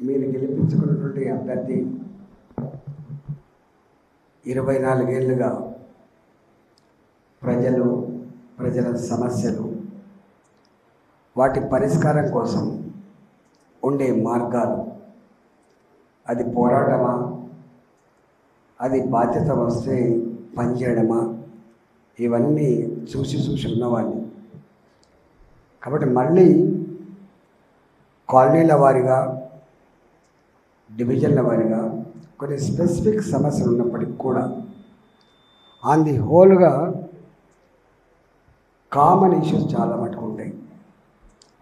మీరు గెలిపించుకున్నటువంటి అభ్యర్థి ఇరవై నాలుగేళ్ళుగా ప్రజలు ప్రజల సమస్యలు వాటి పరిష్కారం కోసం ఉండే మార్గాలు. అది పోరాటమా? అది బాధ్యత వస్తే పనిచేయడమా? ఇవన్నీ చూసి చూసి ఉన్నవాడిని కాబట్టి మళ్ళీ కాలనీల వారిగా డివిజన్ల వారిగా కొన్ని స్పెసిఫిక్ సమస్యలు ఉన్నప్పటికీ కూడా ఆన్ ది హోల్గా కామన్ ఇష్యూస్ చాలా మటుకు ఉంటాయి.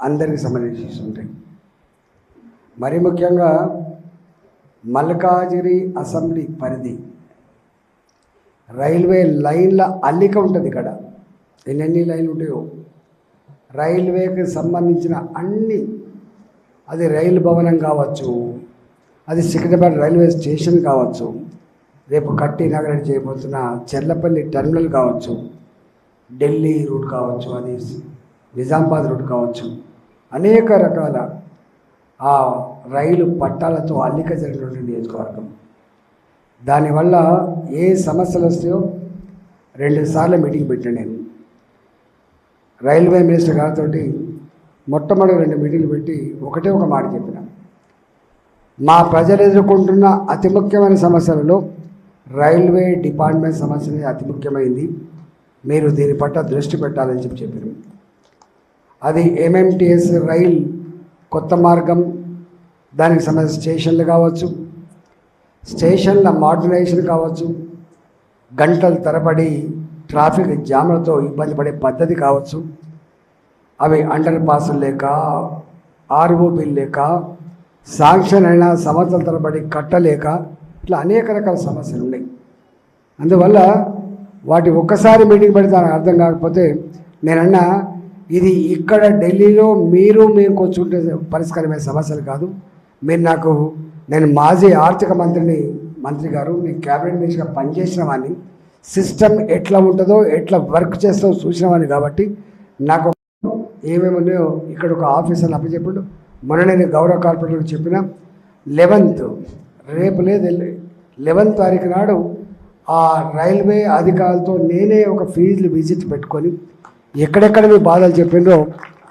అందరికి సంబంధించిన ఇష్యూస్ ఉంటాయి. మరి ముఖ్యంగా మల్కాజిరి అసెంబ్లీ పరిధి రైల్వే లైన్ల అల్లిక ఉంటుంది ఇక్కడ. ఎన్నెన్ని లైన్లు ఉంటాయో. రైల్వేకి సంబంధించిన అన్ని అది రైలు భవనం కావచ్చు అది సికింద్రాబాద్ రైల్వే స్టేషన్ కావచ్చు. రేపు కట్టి నగరం చేయబోతున్న చెర్లపల్లి టెర్మినల్ కావచ్చు. ఢిల్లీ రూట్ కావచ్చు అది నిజామాబాద్ రూట్ కావచ్చు. అనేక రకాల ఆ రైలు పట్టాలతో అల్లిక జరిగినటువంటి నియోజకవర్గం. దానివల్ల ఏ సమస్యలు వస్తాయో రెండుసార్లు మీటింగ్ పెట్టాను నేను. రైల్వే మినిస్టర్ గారితో మొట్టమొదటి రెండు మీటింగ్లు పెట్టి ఒకటే ఒక మాట చెప్పిన. మా ప్రజలు ఎదుర్కొంటున్న అతి ముఖ్యమైన సమస్యలలో రైల్వే డిపార్ట్మెంట్ సమస్య అనేది అతి ముఖ్యమైంది. మీరు దీని పట్ల దృష్టి పెట్టాలని చెప్పి చెప్పారు అది ఎంఎంటిఎస్ రైల్ కొత్త మార్గం దానికి సంబంధించిన స్టేషన్లు కావచ్చు స్టేషన్ల మాడ్యులేషన్ కావచ్చు గంటల తరబడి ట్రాఫిక్ జామ్లతో ఇబ్బంది పడే పద్ధతి కావచ్చు. అవి అండర్ పాసులు లేక ఆర్ఓబీలు లేక శాంక్షన్ అయినా సంవత్సరాల తరబడి కట్టలేక ఇట్లా అనేక రకాల సమస్యలు ఉన్నాయి. అందువల్ల వాటి ఒక్కసారి మీటింగ్ పెడితే నాకు అర్థం కాకపోతే నేనన్నా ఇది ఇక్కడ ఢిల్లీలో మీరు మేము కూర్చుంటే పరిష్కారమయ్యే సమస్యలు కాదు. మీరు నాకు నేను మాజీ ఆర్థిక మంత్రిని మంత్రి గారు నేను క్యాబినెట్ మినిస్టర్గా పనిచేసిన వాడిని సిస్టమ్ ఎట్లా ఉంటుందో ఎట్లా వర్క్ చేస్తామో చూసిన వాడిని కాబట్టి నాకు ఏమేమి ఉన్నాయో ఇక్కడ ఒక ఆఫీసర్ అప్పచెప్పాడు మొన్న నేను గౌరవ కార్పొరేటర్కి చెప్పిన లెవెన్త్ రేపు లేదు లెవెన్త్ తారీఖు నాడు ఆ రైల్వే అధికారులతో నేనే ఒక ఫీజులు విజిట్ పెట్టుకొని ఎక్కడెక్కడ మీ బాధలు చెప్పిందో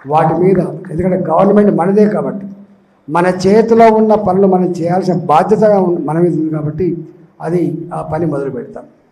వాటి మీద ఎందుకంటే గవర్నమెంట్ మనదే కాబట్టి మన చేతిలో ఉన్న పనులు మనం చేయాల్సిన బాధ్యతగా మన మీద ఉంది కాబట్టి అది ఆ పని మొదలు పెడతాం